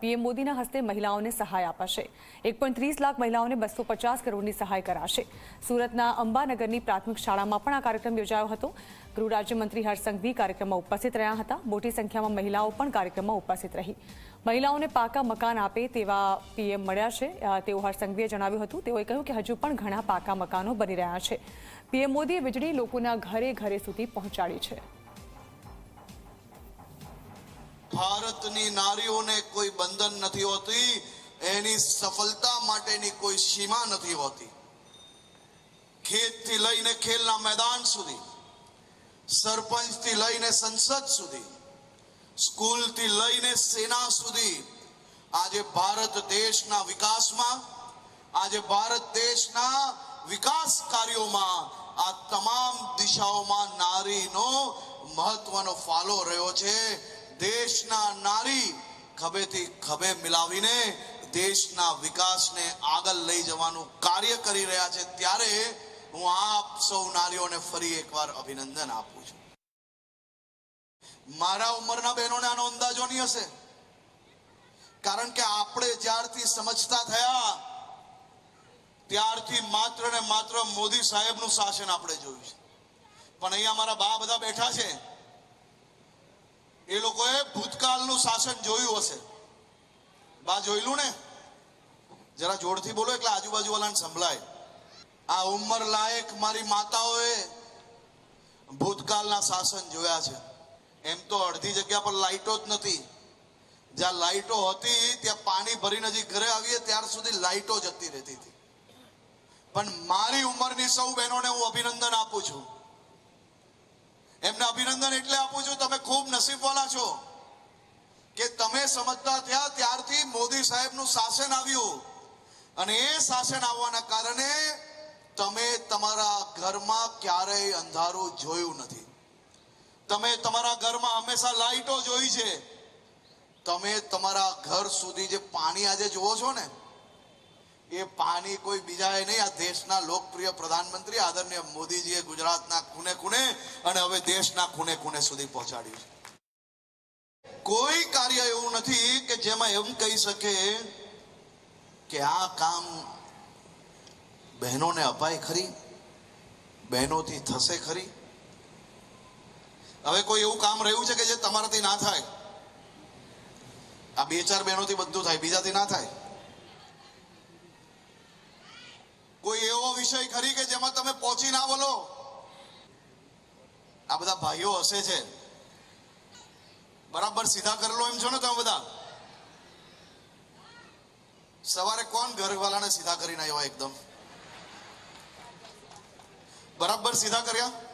PM મોદીના હસ્તે મહિલાઓને સહાય અપાશે. એક ત્રીસ લાખ મહિલાઓને બસો પચાસ કરોડની સહાય કરાશે. સુરતના અંબાનગરની પ્રાથમિક શાળામાં પણ આ કાર્યક્રમ યોજાયો હતો. ગૃહ રાજ્યમંત્રી હરસંઘવી સંઘવી કાર્યક્રમમાં ઉપસ્થિત રહ્યા હતા. મોટી સંખ્યામાં મહિલાઓ પણ કાર્યક્રમમાં ઉપસ્થિત રહી. મહિલાઓને પાકા મકાન આપે તેવા પીએમ મળ્યા છે. તેવું હર્ષ જણાવ્યું હતું. તેઓએ કહ્યું કે હજુ પણ ઘણા પાકા મકાનો બની રહ્યા છે. પીએમ મોદીએ વીજળી લોકોના ઘરે ઘરે સુધી પહોંચાડી છે. ભારતની નારીઓને કોઈ બંધન નથી હોતી, એની સફળતા માટેની કોઈ સીમા નથી હોતી. ખેતથી લઈને ખેલના મેદાન સુધી, સરપંચથી લઈને સંસદ સુધી, સ્કૂલથી લઈને સેના સુધી, આજે ભારત દેશના વિકાસમાં, આજે ભારત દેશના વિકાસ કાર્યોમાં આ તમામ દિશાઓમાં નારીનો મહત્વનો ફાળો રહ્યો છે. દેશના નારી ખભેથી ખભે મિલાવીને દેશના વિકાસને આગળ લઈ જવાનું કાર્ય કરી રહ્યા છે. ત્યારે હું આપ સૌ નારીઓને ફરી એકવાર અભિનંદન આપું છું. મારા ઉંમરના બહેનોને આનો અંદાજો નહીં હશે? કારણ કે આપણે જ્યારથી સમજતા થયા, ત્યારથી માત્ર ને માત્ર મોદી સાહેબનું શાસન આપણે જોયું છે. પણ અહીંયા મારા બા બધા બેઠા છે. એ લોકોએ ભૂતકાળનું શાસન જોયું હશે. બા જોયેલું ને? જરા જોરથી બોલો એટલે આજુબાજુ વાળાને સંભળાય. આ ઉંમર લાયક મારી માતાઓએ ભૂતકાળના શાસન જોયા છે. એમ તો અડધી જગ્યા પર લાઈટો જ નથી. જ્યાં લાઈટો હતી, ત્યાં પાણી ભરી નજીક ઘરે આવીએ, ત્યાર સુધી લાઈટો જતી રહેતી હતી. પણ મારી ઉંમરની સૌ બહેનોને હું અભિનંદન આપું છું. એમને અભિનંદન એટલે આપું છું, તમે ખૂબ નસીબવાલા છો. કે તમે સમજતા થયા, ત્યારથી મોદી સાહેબનું શાસન આવ્યું. અને એ શાસન આવવાના કારણે તમે તમારા ઘરમાં ક્યારેય અંધારું જોયું નથી. તમે તમારા ઘરમાં હંમેશા લાઈટો જોઈ છે. તમે તમારા ઘર સુધી જે પાણી આજે જુઓ છો ને, એ પાણી કોઈ બીજાએ નહીં, આ દેશના લોકપ્રિય પ્રધાનમંત્રી આદરણીય મોદીજીએ ગુજરાતના ખૂણે ખૂણે અને હવે દેશના ખૂણે ખૂણે સુધી પહોંચાડ્યું છે કોઈ કાર્ય એવું નથી કે જેમાં એમ કહી શકે કે આ કામ બહેનોને અપાય ખરી? બહેનોથી થશે ખરી? હવે કોઈ એવું કામ રહ્યું છે કે જે તમારાથી ના થાય? આ બે ચાર બહેનોથી બધું થાય, બીજાથી ના થાય? કોઈ એવો વિષય ખરી કે જેમાં તમે પહોંચી ના બોલો? આ બધા ભાઈઓ હશે છે. બરાબર સીધા કરેલો એમ છો ને તમે બધા? સવારે કોણ ઘરવાળાને સીધા કરીને આવ્યા એકદમ? બરાબર સીધા કર્યા?